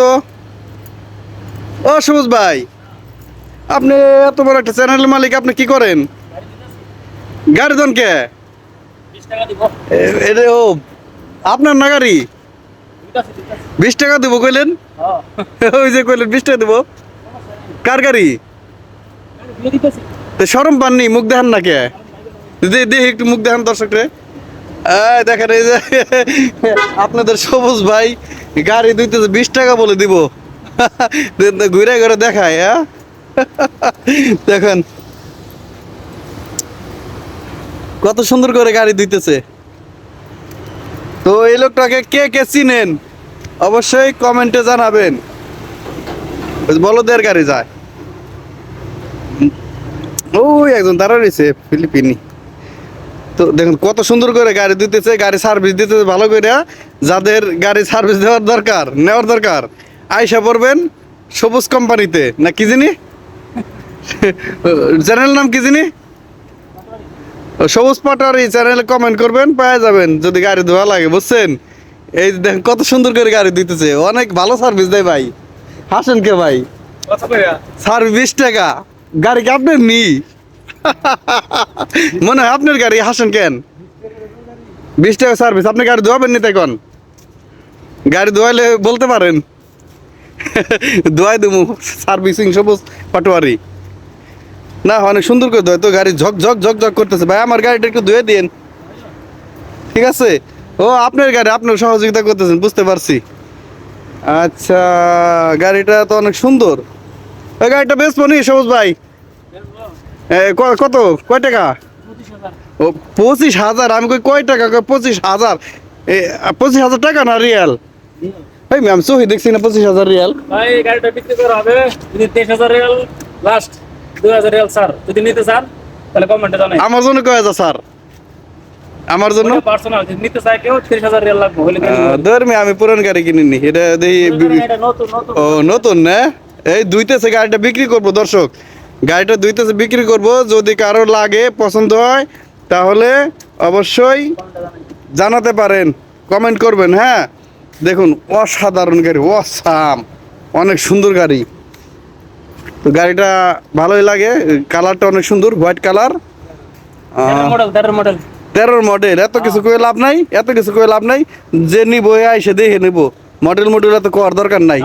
তো। ও সবুজ ভাই আপনি এত বড় একটা চ্যানেলের মালিক আপনি কি করেন? গাড়ি দন কে? এটা ও আপনার না গাড়ি? বিশ টাকা দেবো কইলেন? ওই যে কইলেন বিশ টাকা দেবো। কার গাড়ি? সরম পাননি মুখ দেখান না কে? দে দে একটু মুখ দেখান দর্শকরে। দেখেন এই যে আপনাদের সবুজ ভাই গাড়ি দুইতে বিশ টাকা বলে দিব। ঘুরে ঘুরে দেখায় হ্যাঁ? দেখেন। কত সুন্দর করে গাড়ি দিতেছে তো এই লোকটাকে কে কে চিনেন, অবশ্যই কমেন্টে জানাবেন। বলদের গাড়ি যায়। ওই একজন দাঁড়া রয়েছে, ফিলিপিনি। তো দেখুন কত সুন্দর করে গাড়ি দিতেছে গাড়ি সার্ভিস দিতেছে ভালো করে যাদের গাড়ি সার্ভিস দেওয়ার দরকার নেওয়ার দরকার আইসা পড়বেন সবুজ কোম্পানিতে। না কি জিনি চ্যানেল নাম কি জিনি সবুজ পাটারি চ্যানেলে কমেন্ট করবেন পেয়ে যাবেন যদি গাড়ি ধোয়া লাগে বুঝছেন? এই দেখেন কত সুন্দর করে গাড়ি দিতেছে অনেক ভালো সার্ভিস দেয় ভাই। হাসেন কে ভাই? সার্ভিস টাকা। গাড়ি কি আপনার নি? মনে হয় আপনার গাড়ি হাসেন কেন? বিশ টাকা সার্ভিস আপনি গাড়ি ধোয়াবেন নি তখন? গাড়ি ধোয়াইলে বলতে পারেন। ধোয়াই দেবো সার্ভিসিং সবুজ পাটোয়ারি। না, অনেক সুন্দর করে ধোয় তো, গাড়ি ঝক ঝক ঝক ঝক করতেছে। ভাই, আমার গাড়িটা একটু ধুয়ে দিন ঠিক আছে? ও, আপনার গাড়ি, আপনার সহযোগিতা করতেছেন, বুঝতে পারছি। আচ্ছা গাড়িটা তো অনেক সুন্দর। ওই গাড়িটা বেশ নি, সবুজ ভাই? কত? কয় টাকা? ও পঁচিশ হাজার। আমি কই কয় টাকা? পঁচিশ হাজার। পঁচিশ হাজার টাকা না রিয়াল? এই ম্যাম সহি দেখছি না পঁচিশ হাজার রিয়াল। ভাই গাড়িটা বিক্রি করা হবে। যদি তেইশ হাজার রিয়াল লাস্ট দুই হাজার রিয়াল স্যার যদি নিতে চান তাহলে কমেন্টে জানাই। আমার জন্য কয় হাজার স্যার আমার জন্য? পার্সোনাল যদি নিতে চায় কেউ তিরিশ হাজার রিয়াল লাগবে হলে আমি পুরান গাড়ি কিনিনি এটা ও নতুন না? এই দুইতেছে গাড়িটা বিক্রি করব দর্শক। গাড়িটা দুইতেছে বিক্রি করব যদি কারও লাগে পছন্দ হয় তাহলে অবশ্যই জানাতে পারেন কমেন্ট করবেন হ্যাঁ? দেখুন অসাধারণ গাড়ি অসাম অনেক সুন্দর গাড়ি। তো গাড়িটা ভালোই লাগে কালারটা অনেক সুন্দর হোয়াইট কালার। তেরোর মডেল এত কিছু কয়ে লাভ নাই এত কিছু কয়ে লাভ নাই যে নিব এসে দেখে নিব। মডেল মডেল এত করার দরকার নাই।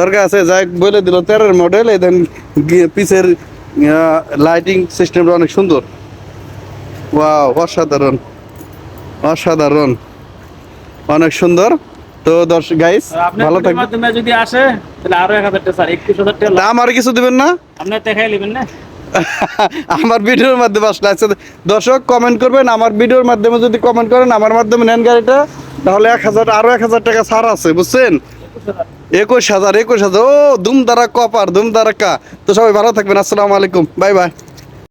দরকার আছে যাই বলে দিল তেরোর মডেল এই দেন পিছের লাইটিং সিস্টেমটা অনেক সুন্দর। ওয়াও অসাধারণ অসাধারণ অনেক সুন্দর। তো দর্শক গাইস ভালো থাকবেন। মাধ্যমে যদি আসে তাহলে আরও এক হাজার টাকা স্যার টাকা তা আমার কিছু দিবেন না? আপনি দেখাই নেবেন না? আমার ভিডিওর মাধ্যমে আসলে আচ্ছা দর্শক কমেন্ট করবেন আমার ভিডিওর মাধ্যমে যদি কমেন্ট করেন আমার মাধ্যমে নেন গাড়িটা। তাহলে এক হাজার, আরও এক হাজার টাকা ছাড় আছে, বুঝছেন? একুশ হাজার একুশ হাজার, ও দুম দ্বারা কপার দুম দ্বারা কা। তো সবাই ভালো থাকবেন, আসসালামু আলাইকুম, বাই বাই।